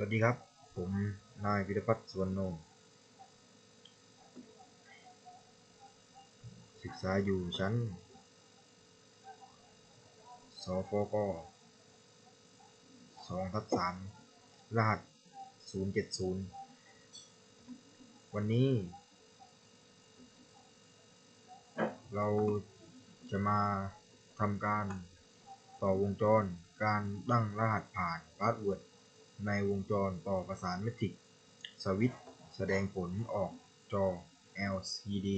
สวัสดีครับ ผมนายพิรพัฒน์สวนโนศึกษาอยู่ชั้น สฟกสองทับสามรหัสศูนย์เจ็ดศูนย์วันนี้ เราจะมาทำการต่อวงจรการตั้งรหัสผ่านพาสเวิร์ด ในวงจรต่อประสานเมทริกสวิตช์แสดงผลออกจอ LCD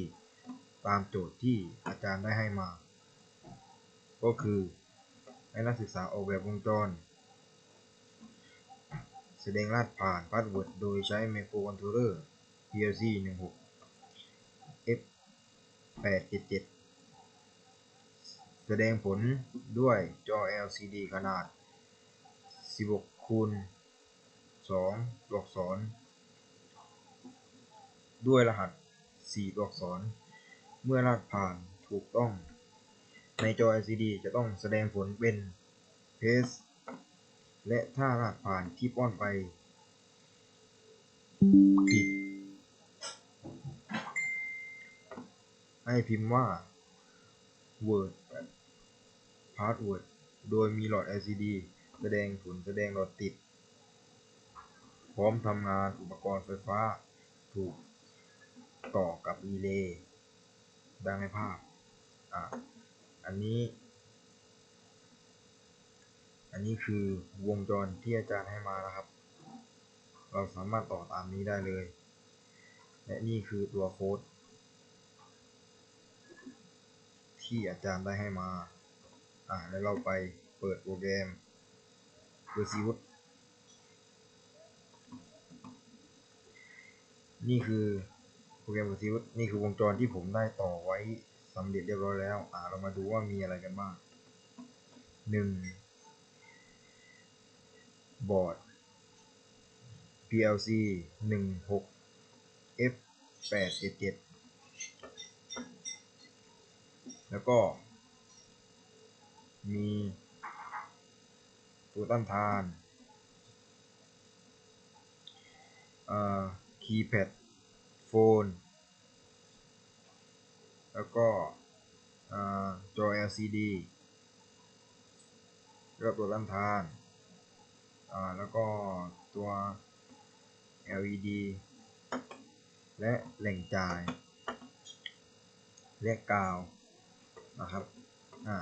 ตามโจทย์ที่อาจารย์ได้ให้มา ก็คือให้นักศึกษาออกแบบวงจร แสดงรหัสผ่านพาสเวิร์ดโดยใช้ไมโครคอนโทรลเลอร์ PLC 16 F 877 แสดงผลด้วยจอ LCD ขนาด 16คูณ 2ตัวอักษร ด้วยรหัส4ตัวอักษร เมื่อรหัสผ่านถูกต้อง ในจอ LCD จะต้องแสดงผลเป็นเพสและถ้ารหัสผ่านที่ป้อนไป ผิด ให้พิมพ์ว่า word password โดยมีหลอด LCD แสดงผลแสดงหลอดติด ร้อมทำงานอุปกรณ์ไฟฟ้าถูกต่อกับรีเลย์ดังในภาพอะอันนี้ อันนี้คือวงจรที่อาจารย์ให้มานะครับ เราสามารถต่อตามนี้ได้เลย และนี่คือตัวโค้ดที่อาจารย์ได้ให้มา อ่า แล้วเราไปเปิดโปรแกรมเ e อร์ซิวุ นี่คือโปรแกรมเ e อร์ซิวนี่คือวงจรที่ผมได้ต่อไว้สำเร็จเรียบร้อยแล้ว อ่าเรามาดูว่ามีอะไรกันบ้างหนึ่งบอร์ด PLC หนึ่งหก F แปดเจ็ดแล้วก็ มีตัวต้านทาน คีย์แพดโฟนแล้วก็จอ LCD แล้วตัวต้านทานแล้วก็ตัว LED และแหล่งจ่าย และกาวนะครับอ่า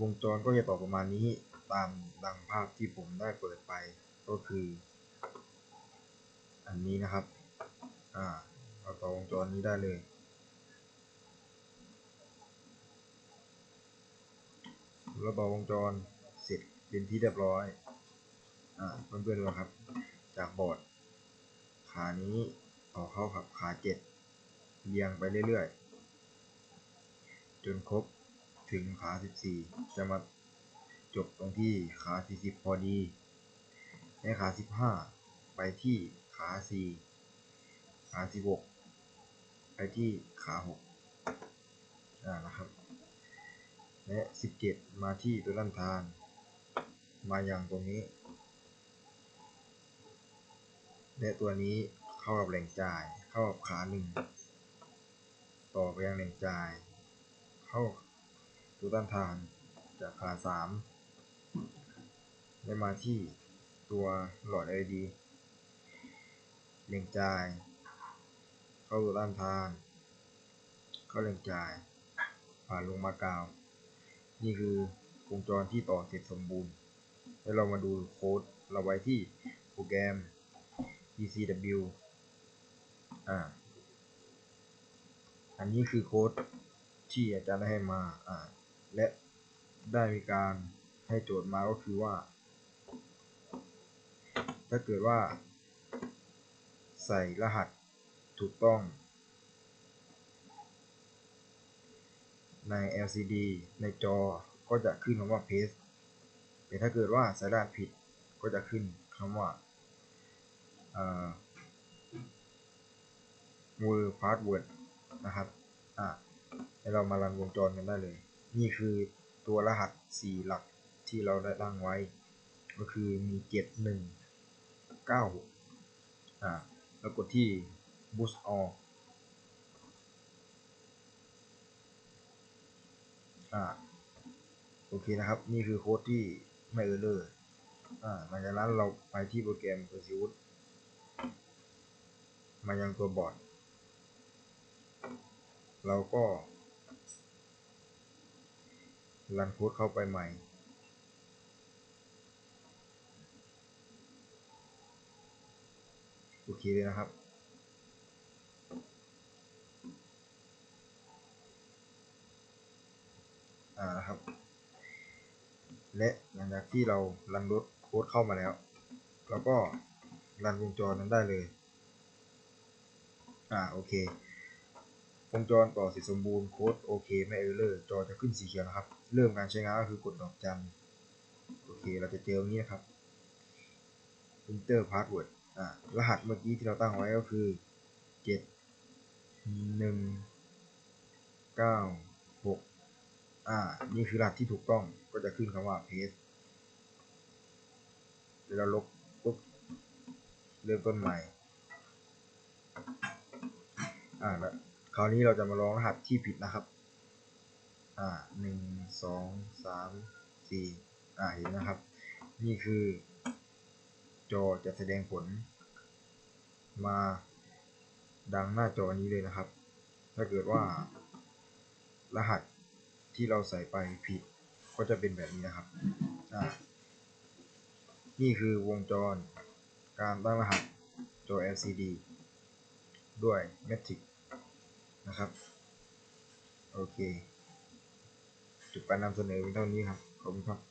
วงจรก็จะต่อประมาณนี้ตามดังภาพที่ผมได้เปิดไปก็คือ นี้นะครับ อ่าเราต่อวงจรนี้ได้เลย เราต่อวงจรเสร็จเป็นที่เรียบร้อย อ่าเพื่อนๆดูครับ จากบอร์ด ขานี้ต่อเข้ากับขาเจ็ดเรียงไปเรื่อยๆ จนครบถึงขา 14 จะมาจบตรงที่ขา 40 พอดี ในขา 15 ไปที่ ขา4ขา16ไปที่ขา6อ่านะครับ และ17มาที่ตัวด้านทาน มาอย่างตรงนี้ และตัวนี้เข้ากับแหล่งจ่าย เข้ากับขาหนึ่งต่อไปยังแหล่งจ่าย เข้าตัวต้านทานจากขาสามได้มาที่ตัวหลอด LED เล่งจ่าย เข้าตัวต้านทานเข้าเล่งจ่าย ผ่านลงมากาว นี่คือวงจรที่ต่อเสร็จสมบูรณ์ แล้วเรามาดูโค้ดเราไว้ที่โปรแกรม ECW อ่า อันนี้คือโค้ดที่อาจารย์ได้ให้มา อ่า และได้มีการให้โจทย์มาก็คือว่า ถ้าเกิดว่า ใส่รหัสถูกต้อง ใน LCD ในจอก็จะขึ้นคำว่า paste แต่ถ้าเกิดว่าใส่รหัสผิดก็จะขึ้นคำว่า word password นะครับอ่าให้เรามารันวงจรกันได้เลย นี่คือตัวรหัส 4 หลักที่เราได้ตั้งไว้ ก็คือมี 7 1 96อ่า แล้วกดที่ boost all อ่าโอเคนะครับ นี่คือโค้ดที่ไม่เออร์เลอร์อ่าหลังจากนั้นเราไปที่โปรแกรม p e r s i u t มายังตัวบอร์ดเราก็รันโค้ดเข้าไปใหม่ โอเคเลยนะครับ อ่านะครับ และหลังจากที่เรารันรถโค้ดเข้ามาแล้วเราก็รันวงจรนั้นได้เลย อ่าโอเควงจรต่อเสร็จสมบูรณ์โค้ดโอเคไม่เออร์เลอร์จอจะขึ้นสีเขียวนะครับ เริ่มการใช้งานก็คือกดดอกจันโอเค เราจะเจอตรงนี้นะครับ enter password รหัสเมื่อกี้ที่เราตั้งไว้ก็คือ 7 1 9 6 อ่า นี่คือรหัสที่ถูกต้องก็จะขึ้นคำว่า paste เดี๋ยวเราลบปุ๊บเริ่มต้นใหม่ อ่าแล้วคราวนี้เราจะมาลองรหัสที่ผิดนะครับ อ่าหนึ่งสองสามสี่อ่าเห็นนะครับ นี่คือ จอจะแสดงผล มาดังหน้าจอนี้เลยนะครับ ถ้าเกิดว่า รหัสที่เราใส่ไปผิดก็จะเป็นแบบนี้นะครับ นี่คือวงจรการตั้งรหัสจอ LCD ด้วย Matrix นะครับ โอเค จุดการนำเสนอเป็นเท่านี้ครับ ขอบคุณครับ